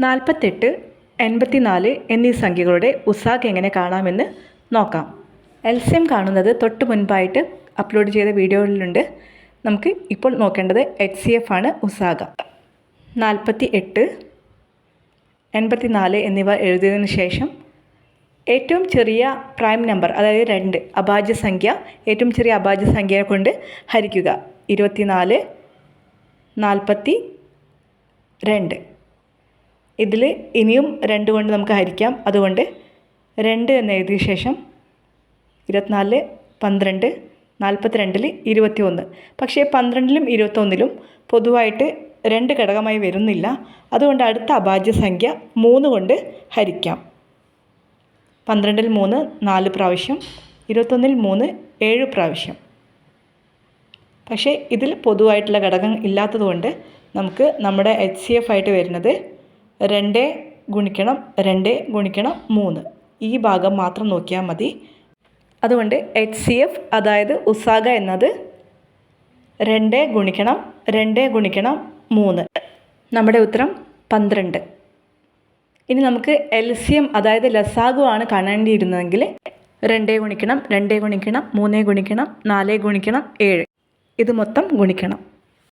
നാൽപ്പത്തെട്ട് എൺപത്തിനാല് എന്നീ സംഖ്യകളുടെ ഉസാഗ് എങ്ങനെ കാണാമെന്ന് നോക്കാം. എൽസ്യം കാണുന്നത് തൊട്ട് മുൻപായിട്ട് അപ്ലോഡ് ചെയ്ത വീഡിയോയിലുണ്ട്. നമുക്ക് ഇപ്പോൾ നോക്കേണ്ടത് എച്ച് സി എഫ് ആണ് ഉസാഖ. നാൽപ്പത്തി എട്ട് എൺപത്തിനാല് എന്നിവ എഴുതിയതിനു ശേഷം ഏറ്റവും ചെറിയ പ്രൈം നമ്പർ അതായത് രണ്ട് അഭാജ്യ സംഖ്യ ഏറ്റവും ചെറിയ അഭാജ്യ സംഖ്യയെ കൊണ്ട് ഹരിക്കുക. ഇരുപത്തിനാല് നാൽപ്പത്തി രണ്ട്. ഇതിൽ ഇനിയും രണ്ട് കൊണ്ട് നമുക്ക് ഹരിക്കാം. അതുകൊണ്ട് രണ്ട് എന്ന് എഴുതിയ ശേഷം ഇരുപത്തിനാല് പന്ത്രണ്ട് നാൽപ്പത്തിരണ്ടിൽ ഇരുപത്തി ഒന്ന് പക്ഷേ പന്ത്രണ്ടിലും ഇരുപത്തൊന്നിലും പൊതുവായിട്ട് രണ്ട് ഘടകമായി വരുന്നില്ല. അതുകൊണ്ട് അടുത്ത അഭാജ്യ സംഖ്യ മൂന്ന് കൊണ്ട് ഹരിക്കാം. പന്ത്രണ്ടിൽ മൂന്ന് നാല് പ്രാവശ്യം. ഇരുപത്തൊന്നിൽ മൂന്ന് ഏഴ് പ്രാവശ്യം. പക്ഷേ ഇതിൽ പൊതുവായിട്ടുള്ള ഘടകം ഇല്ലാത്തതുകൊണ്ട് നമുക്ക് നമ്മുടെ എച്ച് സി എഫ് ആയിട്ട് വരുന്നത് രണ്ട് ഗുണിക്കണം രണ്ട് ഗുണിക്കണം മൂന്ന്. ഈ ഭാഗം മാത്രം നോക്കിയാൽ മതി. അതുകൊണ്ട് എച്ച് സി എഫ് അതായത് ഉസാഗ എന്നത് രണ്ട് ഗുണിക്കണം രണ്ട് ഗുണിക്കണം മൂന്ന്. നമ്മുടെ ഉത്തരം പന്ത്രണ്ട്. ഇനി നമുക്ക് എൽ സി എം അതായത് ലസാഗു ആണ് കാണേണ്ടിയിരുന്നതെങ്കിൽ രണ്ട് ഗുണിക്കണം രണ്ട് ഗുണിക്കണം മൂന്ന് ഗുണിക്കണം നാല് ഗുണിക്കണം ഏഴ്. ഇത് മൊത്തം ഗുണിക്കണം.